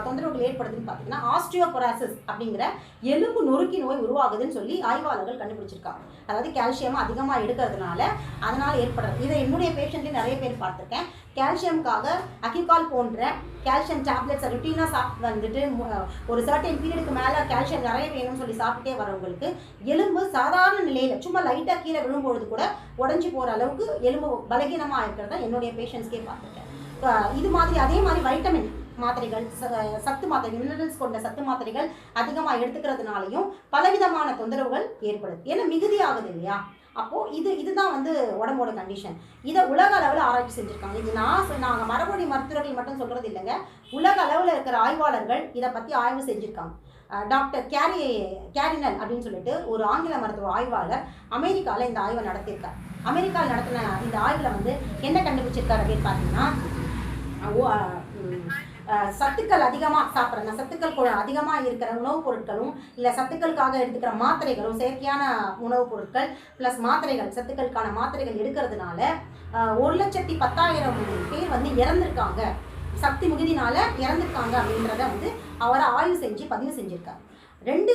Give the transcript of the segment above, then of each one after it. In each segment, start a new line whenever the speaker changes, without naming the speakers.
தொந்தரவுகள் ஏற்படுதுன்னு பார்த்தீங்கன்னா ஆஸ்டியோபொராசிஸ் அப்படிங்கிற எலும்பு நொறுக்கி நோய் உருவாகுதுன்னு சொல்லி ஆய்வாளர்கள் கண்டுபிடிச்சிருக்காங்க. அதாவது கால்சியம் அதிகமாக எடுக்கிறதுனால அதனால் ஏற்படுறது இதை என்னுடைய பேஷண்ட்லேயும் நிறைய பேர் பார்த்துருக்கேன். கால்சியம்காக அக்யூகால் போன்ற கால்சியம் டேப்லெட்ஸை ருட்டீனாக சாப்பிட்டு வந்துட்டு ஒரு சர்டன் பீரியடுக்கு மேலே கால்சியம் நிறைய வேணும்னு சொல்லி சாப்பிட்டே வரவங்களுக்கு எலும்பு சாதாரண நிலையில் சும்மா லைட்டாக கீழே விழும்பொழுது கூட உடஞ்சி போகிற அளவுக்கு எலும்பு பலகீனமாக இருக்கிறத என்னுடைய பேஷண்ட்ஸ்க்கே பார்த்துருக்கேன். இது மாதிரி அதே மாதிரி வைட்டமின் மாத்திரைகள் ச- சத்து மாத்திரைகள் மினரல்ஸ் கொண்ட சத்து மாத்திரைகள் அதிகமாக எடுத்துக்கிறதுனாலையும் பலவிதமான தொந்தரவுகள் ஏற்படுது. ஏன்னா மிகுதி ஆகுது இல்லையா? அப்போது இது இதுதான் வந்து உடம்போட கண்டிஷன் இதை உலக அளவில் ஆராய்ச்சி செஞ்சுருக்காங்க. இது நான் சொ- நாங்கள் மரபணி மருத்துவர்கள் மட்டும் சொல்கிறது இல்லைங்க. உலக அளவில் இருக்கிற ஆய்வாளர்கள் இதை பற்றி ஆய்வு செஞ்சுருக்காங்க. டாக்டர் கேரி கேரினல் அப்படின்னு சொல்லிட்டு ஒரு ஆங்கில மருத்துவ ஆய்வாளர் அமெரிக்காவில் இந்த ஆய்வை நடத்தியிருக்கார். அமெரிக்காவில் நடத்தின இந்த ஆய்வில் வந்து என்ன கண்டுபிடிச்சிருக்கார் அப்படின்னு பார்த்தீங்கன்னா சத்துக்கள் அதிகமாக சாப்பிட்ற சத்துக்கள் கூட அதிகமாக இருக்கிற உணவுப் பொருட்களும் இல்லை சத்துக்களுக்காக எடுத்துக்கிற மாத்திரைகளும் செயற்கையான உணவுப் பொருட்கள் ப்ளஸ் மாத்திரைகள் சத்துக்களுக்கான மாத்திரைகள் எடுக்கிறதுனால ஒரு லட்சத்தி பத்தாயிரம் பேர் வந்து இறந்துருக்காங்க. சக்தி மிகுதினால இறந்துருக்காங்க அப்படின்றத வந்து அவரை ஆய்வு செஞ்சு பதிவு செஞ்சுருக்காரு. ரெண்டு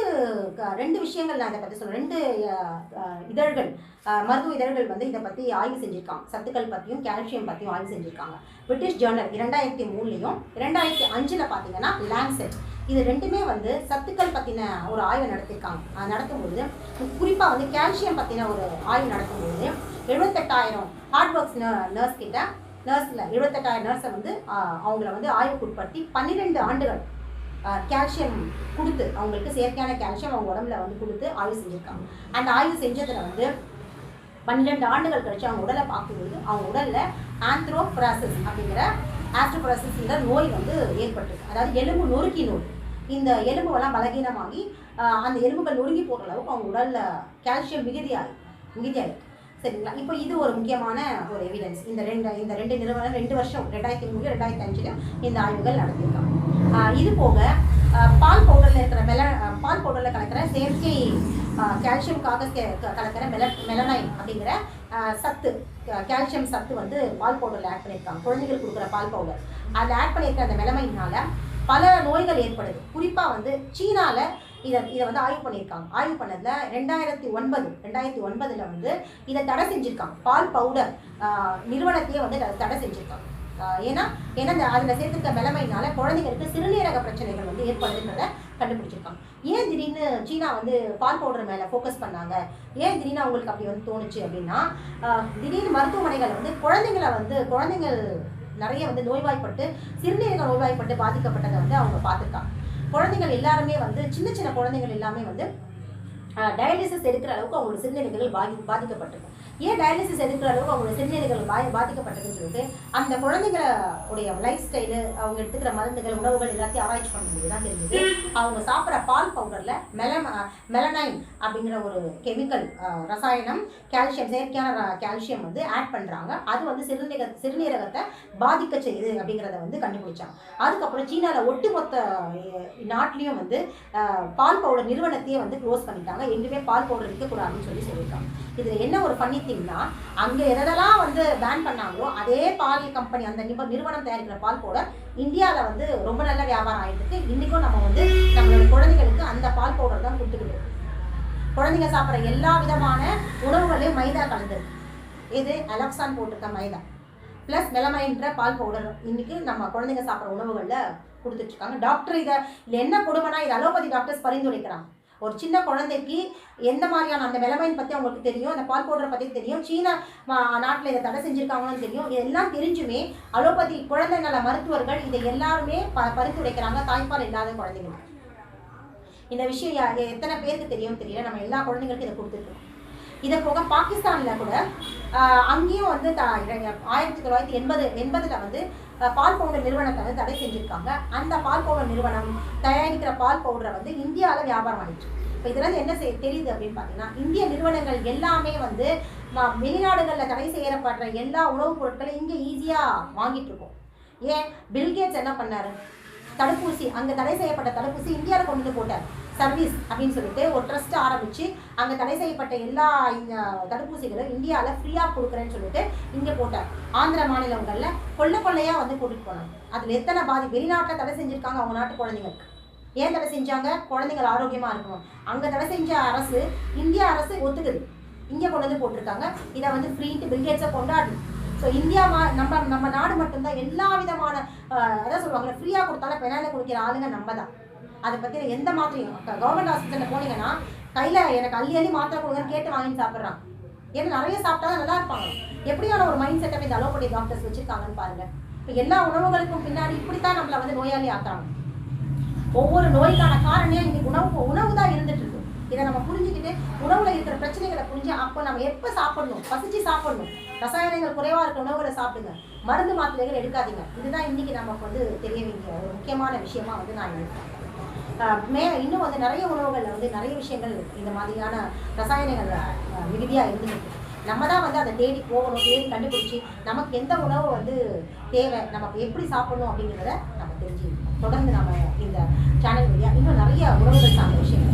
க- ரெண்டு விஷயங்கள் நான் இதை பற்றி சொல்கிறேன் ரெண்டு இதழ்கள் மருத்துவ இதழ்கள் வந்து இதை பற்றி ஆய்வு செஞ்சுருக்காங்க. சத்துக்கள் பற்றியும் கால்சியம் பற்றியும் ஆய்வு செஞ்சுருக்காங்க. பிரிட்டிஷ் ஜேர்னல் இரண்டாயிரத்தி மூணுலேயும் இரண்டாயிரத்தி அஞ்சில் பார்த்தீங்கன்னா லான்செட் இது ரெண்டுமே வந்து சத்துக்கள் பற்றின ஒரு ஆய்வு நடத்தியிருக்காங்க நடத்தும்போது குறிப்பாக வந்து கால்சியம் பற்றின ஒரு ஆய்வு நடத்தும்போது எழுபத்தெட்டாயிரம் ஹார்ட் ஒர்க்ஸ் நர்ஸ் கிட்ட நர்ஸில் எழுபத்தெட்டாயிரம் நர்ஸை வந்து அவங்கள வந்து ஆய்வுக்குட்படுத்தி பன்னிரெண்டு ஆண்டுகள் கால்சியம் கொடுத்து அவங்களுக்கு செயற்கையான கால்சியம் அவங்க உடம்புல வந்து கொடுத்து ஆய்வு செஞ்சுருக்காங்க. அந்த ஆய்வு செஞ்சதில் வந்து பன்னிரெண்டு ஆண்டுகள் கழித்து அவங்க உடலை பார்க்கும்போது அவங்க உடலில் ஆந்த்ரோப்ராசஸ் அப்படிங்கிற ஆஸ்ட்ரோப்ராசஸ்ங்கிற நோய் வந்து ஏற்பட்டிருக்கு. அதாவது எலும்பு நொறுக்கி நோய். இந்த எலும்புகள்லாம் பலகீனமாகி அந்த எலும்புகள் நொறுங்கி போகிற அளவுக்கு அவங்க உடலில் கால்சியம் மிகுதியாகி மிகுதியாகிருக்கு சரிங்களா? இப்போ இது ஒரு முக்கியமான ஒரு எவிடன்ஸ் இந்த ரெண்டு இந்த ரெண்டு நிறுவனம் ரெண்டு வருஷம் ரெண்டாயிரத்தி மூணு ரெண்டாயிரத்தி அஞ்சில் இந்த ஆய்வுகள் நடத்தியிருக்காங்க இது போக பால் பவுடரில் இருக்கிற மெல பால் பவுடரில் கலக்கிற செயற்கை கால்சியம்காக க- கலக்கிற மெல மெலனைன் அப்படிங்கிற சத்து கால்சியம் சத்து வந்து பால் பவுடரில் ஆட் பண்ணியிருக்காங்க. குழந்தைகள் கொடுக்குற பால் பவுடர் அதில் ஆட் பண்ணியிருக்கிற அந்த மெலமைனால பல நோய்கள் ஏற்படுது. குறிப்பாக வந்து சீனாவில் இதை இதை வந்து ஆய்வு பண்ணியிருக்காங்க. ஆய்வு பண்ணதில் ரெண்டாயிரத்தி ஒன்பது ரெண்டாயிரத்தி ஒன்பதில் வந்து இதை தடை செஞ்சுருக்காங்க. பால் பவுடர் நிறுவனத்தையே வந்து தடை செஞ்சுருக்காங்க. ஏன்னா ஏன்னா இந்த அதில் சேர்த்துக்க மெலமைனால குழந்தைகளுக்கு சிறுநீரக பிரச்சனைகள் வந்து ஏற்படுதுன்றத கண்டுபிடிச்சிருக்காங்க. ஏன் திடீர்னு சீனா வந்து பால் பவுடர் மேலே ஃபோக்கஸ் பண்ணாங்க? ஏன் திடீர்னு அவங்களுக்கு அப்படி வந்து தோணுச்சு அப்படின்னா திடீர்னு மருத்துவமனைகள் வந்து குழந்தைங்களை வந்து குழந்தைங்கள் நிறைய வந்து நோய்வாய்ப்பட்டு சிறுநீரக நோய்வாய்ப்பட்டு பாதிக்கப்பட்டதை வந்து அவங்க பார்த்துருக்காங்க. குழந்தைகள் எல்லாருமே வந்து சின்ன சின்ன குழந்தைகள் எல்லாமே வந்து டயாலிசிஸ் எடுக்கிற அளவுக்கு அவங்களோட சிறுநீரகங்கள் பாதி பாதிக்கப்பட்டிருக்கும் ஏன் டயாலிசிஸ் எடுக்கிற அளவுக்கு அவங்களோட சிறுநீரகங்கள் பாதி பாதிக்கப்பட்டதுன்னு சொல்லிட்டு அந்த குழந்தைங்களுடைய லைஃப் ஸ்டைலு அவங்க எடுத்துக்கிற மருந்துகள் உணவுகள் எல்லாத்தையும் ஆராய்ச்சி பண்ணும்போது தான் தெரிஞ்சது. அவங்க சாப்பிட்ற பால் பவுடரில் மெல மெலனைன் அப்படிங்கிற ஒரு கெமிக்கல் ரசாயனம் கால்சியம் செயற்கையான கால்சியம் வந்து ஆட் பண்ணுறாங்க அது வந்து சிறுநீரக சிறுநீரகத்தை பாதிக்க செய்யுது அப்படிங்கிறத வந்து கண்டுபிடிச்சாங்க. அதுக்கப்புறம் சீனாவில் ஒட்டுமொத்த அஹ், நாட்டிலையும் வந்து பால் பவுடர் நிறுவனத்தையே வந்து க்ளோஸ் பண்ணிட்டாங்க. எங்குமே பால் பவுடர் இருக்கக்கூடாதுன்னு சொல்லி சொல்லியிருக்காங்க. இதில் என்ன ஒரு பண்ணி திங்னா அங்கே எதெல்லாம் வந்து பேன் பண்ணாங்களோ அதே பால் கம்பெனி அந்த நிப- நிறுவனம் தயாரிக்கிற பால் பவுடர் இந்தியாவில் வந்து ரொம்ப நல்ல வியாபாரம் ஆகிட்டு இருக்கு. இன்றைக்கும் நம்ம வந்து நம்மளோட குழந்தைகளுக்கு அந்த பால் பவுடர் தான் கொடுத்துக்கிட்டு குழந்தைங்க சாப்பிட்ற எல்லா விதமான உணவுகளையும் மைதா கலந்துருக்கு இது அலக்சான் போட்டிருக்க மைதா. ப்ளஸ் மெலமைன்ற பால் பவுடர் இன்னைக்கு நம்ம குழந்தைங்க சாப்பிட்ற உணவுகளில் கொடுத்துட்ருக்காங்க டாக்டர் இதை இல்லை என்ன கொடுமைனா இது அலோபதி டாக்டர்ஸ் பரிந்துரைக்கிறாங்க. ஒரு சின்ன குழந்தைக்கு எந்த மாதிரியான அந்த மெலமைன் பற்றி அவங்களுக்கு தெரியும் அந்த பால் பவுடரை பற்றி தெரியும் சீன நாட்டில் இதை தடை செஞ்சுருக்காங்கன்னு தெரியும். இதெல்லாம் தெரிஞ்சுமே அலோபதி குழந்தை நல மருத்துவர்கள் இதை எல்லாருமே ப பரிந்துரைக்கிறாங்க தாய்ப்பால் இல்லாத குழந்தைங்களுக்கு. இந்த விஷயம் எத்தனை பேருக்கு தெரியும் தெரியல. நம்ம எல்லா குழந்தைங்களுக்கும் இதை கொடுத்துருக்கோம். இதை போக பாகிஸ்தானில் கூட அங்கேயும் வந்து த ஆயிரத்தி தொள்ளாயிரத்தி எண்பது எண்பதில் வந்து பால் பவுடர் நிறுவனத்தை வந்து தடை செஞ்சுருக்காங்க. அந்த பால் பவுடர் நிறுவனம் தயாரிக்கிற பால் பவுடரை வந்து இந்தியாவில் வியாபாரம் ஆயிடுச்சு. இப்போ இதெல்லாம் என்ன செய் தெரியுது அப்படின்னு பார்த்தீங்கன்னா இந்திய நிறுவனங்கள் எல்லாமே வந்து வெளிநாடுகளில் தடை செய்யப்படுற எல்லா உணவுப் பொருட்களையும் இங்கே ஈஸியாக வாங்கிட்டு இருக்கோம். ஏன்? பில்கேட்ஸ் என்ன பண்ணாரு? தடுப்பூசி அங்கே தடை செய்யப்பட்ட தடுப்பூசி இந்தியாவில் கொண்டு வந்து போட்டார். சர்வீஸ் அப்படின்னு சொல்லிட்டு ஒரு ட்ரஸ்ட் ஆரம்பித்து அங்கே தடை செய்யப்பட்ட எல்லா இந்த தடுப்பூசிகளும் இந்தியாவில் ஃப்ரீயாக கொடுக்குறேன்னு சொல்லிட்டு இங்கே போட்டார் ஆந்திர மாநிலங்களில் கொள்ள கொள்ளையாக வந்து கூட்டிகிட்டு போனாங்க. அதில் எத்தனை பாதி வெளிநாட்டில் தடை செஞ்சுருக்காங்க அவங்க நாட்டு குழந்தைங்களுக்கு ஏன் தடை செஞ்சாங்க? குழந்தைகள் ஆரோக்கியமாக இருக்கணும். அங்கே தடை செஞ்ச அரசு இந்திய அரசு ஒத்துக்குது. இங்கே கொண்டு வந்து போட்டிருக்காங்க. இதை வந்து ஃப்ரீட்டு பில்கேட்ஸை கொண்டாடு ஸோ இந்தியா மா நம்ம நம்ம நாடு மட்டும்தான் எல்லா விதமான அதான் சொல்லுவாங்க ஃப்ரீயாக கொடுத்தாலும் பெனால கொடுக்கிற ஆளுங்க நம்ம தான் அதை பற்றி எந்த மாத்திரையும் கவர்மெண்ட் ஹாஸ்பிட்டலில் போனீங்கன்னா கையில் எனக்கு அள்ளி அள்ளி மாத்திரை கொடுங்கன்னு கேட்டு வாங்கி சாப்பிட்றாங்க ஏன்னா நிறைய சாப்பிட்டா தான் நல்லா இருப்பாங்க. எப்படியான ஒரு மைண்ட் செட்டப் இந்த அலோபதி டாக்டர்ஸ் வச்சுருக்காங்கன்னு பாருங்கள் இப்போ எல்லா உணவுகளுக்கும் பின்னாடி இப்படித்தான் நம்மளை வந்து நோயாளி ஆக்குறாங்க. ஒவ்வொரு நோய்க்கான காரணமே இன்னைக்கு உணவு உணவு தான் இருந்துட்டு இருக்கு. இதை நம்ம புரிஞ்சுக்கிட்டு உணவுல இருக்கிற பிரச்சனைகளை புரிஞ்சு அப்போ நம்ம எப்போ சாப்பிடணும்? பசிச்சு சாப்பிடணும். ரசாயனங்கள் குறைவா இருக்க உணவுகளை சாப்பிடுங்க. மருந்து மாத்திரைகள் எடுக்காதீங்க. இதுதான் இன்னைக்கு நமக்கு வந்து தெரிய வேண்டிய ஒரு முக்கியமான விஷயமா வந்து நான் நினைக்கிறேன். மே இன்னும் வந்து நிறைய உணவுகளில் வந்து நிறைய விஷயங்கள் இந்த மாதிரியான ரசாயனங்கள் மிகுதியாக இருந்துருக்கு நம்ம தான் வந்து அதை தேடி போகணும் தேடி கண்டுபிடிச்சி நமக்கு எந்த உணவு வந்து தேவை நமக்கு எப்படி சாப்பிடணும் அப்படிங்கிறத நம்ம தெரிஞ்சுக்கணும். தொடர்ந்து நம்ம இந்த சேனல் வழியாக இன்னும் நிறைய உணவுகள் சார்ந்த விஷயங்கள்